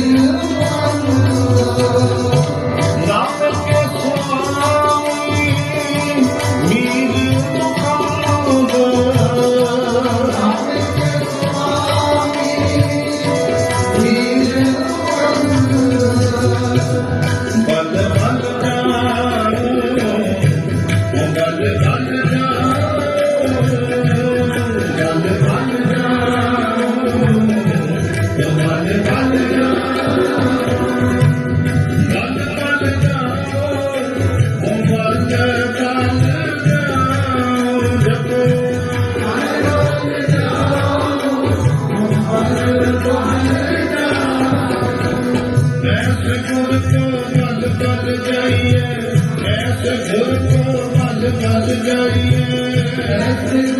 you. S ਗੁਰ ਤੋਂ ਵੱਧ ਵੱਧ ਜਾਈਏ ਐਸ ਗੁਰ ਤੋਂ ਵੱਧ ਵੱਧ ਜਾਈਏ ਐਸ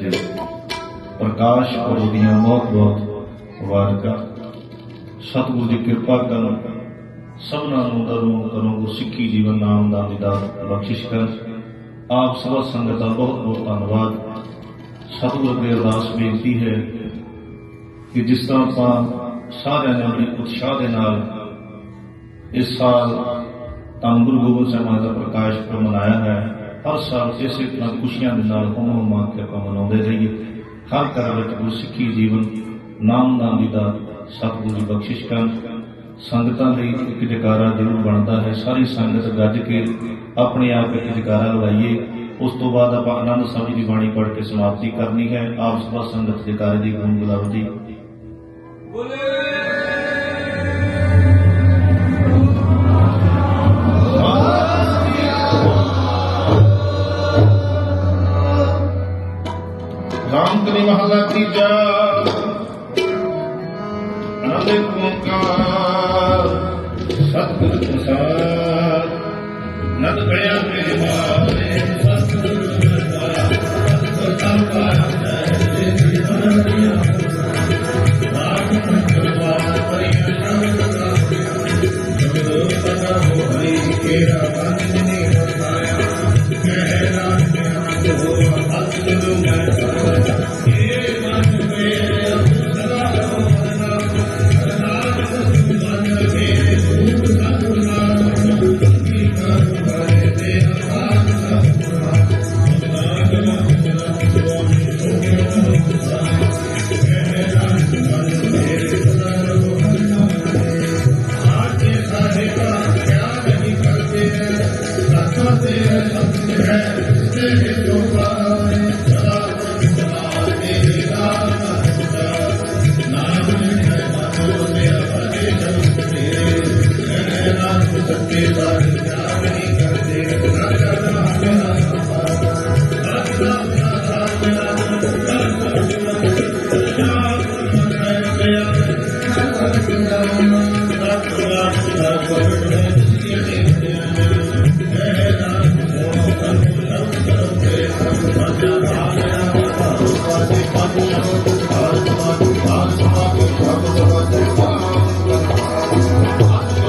ਪਾਤਸ਼ਾਹ ਜੀ ਪ੍ਰਕਾਸ਼ ਪੁਰਬ ਦੀਆਂ ਬਹੁਤ ਬਹੁਤ ਮੁਬਾਰਕਾਂ ਸਤਿਗੁਰੂ ਦੀ ਕਿਰਪਾ ਕਰਨ ਸਭਨਾਂ ਨੂੰ ਦਰੋਂ ਕਰੋ ਗੁਰ ਸਿੱਖੀ ਜੀਵਨ ਨਾਮ ਦਾ ਦਿਦਾਰ ਬਖਸ਼ਿਸ਼ ਕਰ। ਆਪ ਸਭ ਸੰਗਤ ਦਾ ਬਹੁਤ ਬਹੁਤ ਧੰਨਵਾਦ। ਸਤਿਗੁਰੂ ਅੱਗੇ ਅਰਦਾਸ ਬੇਨਤੀ ਹੈ ਕਿ ਜਿਸ ਤਰ੍ਹਾਂ ਆਪਾਂ ਸਾਰਿਆਂ ਨੇ ਆਪਣੇ ਉਤਸ਼ਾਹ ਦੇ ਨਾਲ ਇਸ ਸਾਲ ਤਾਂ ਗੁਰੂ ਗੋਬਿੰਦ ਸਿੰਘ ਮਹਾਰਾਜ ਦਾ ਪ੍ਰਕਾਸ਼ ਪੁਰਬ ਮਨਾਇਆ ਹੈ ਹਰ ਸਾਲ ਇਸੇ ਤਰ੍ਹਾਂ ਖੁਸ਼ੀਆਂ ਦੇ ਨਾਲ ਹੋਮ ਹੋਮਾ ਕੇ ਆਪਾਂ ਮਨਾਉਂਦੇ ਰਹੀਏ। ਹਰ ਘਰ ਵਿੱਚ ਗੁਰੂ ਜੀਵਨ, ਨਾਮ ਦਾ ਸਤਿਗੁਰੂ ਦੀ ਬਖਸ਼ਿਸ਼ ਕਰਨ। ਸੰਗਤਾਂ ਲਈ ਇੱਕ ਜਕਾਰਾ ਜ਼ਰੂਰ ਬਣਦਾ ਹੈ। ਸਾਰੀ ਸੰਗਤ ਗੱਜ ਕੇ ਆਪਣੇ ਆਪ ਇੱਕ ਜਕਾਰਾ ਲਗਾਈਏ ਉਸ ਤੋਂ ਬਾਅਦ ਆਪਾਂ ਆਨੰਦ ਸਾਹਿਬ ਦੀ ਬਾਣੀ ਪੜ੍ਹ ਕੇ ਸਮਾਪਤੀ ਕਰਨੀ ਹੈ। ਆਪ ਸਭਾ ਸੰਗਤ ਜਕਾਰੇ ਦੀ ਗੁਣ ਗੁਲਾਵਦੀ ਰਾਮ done.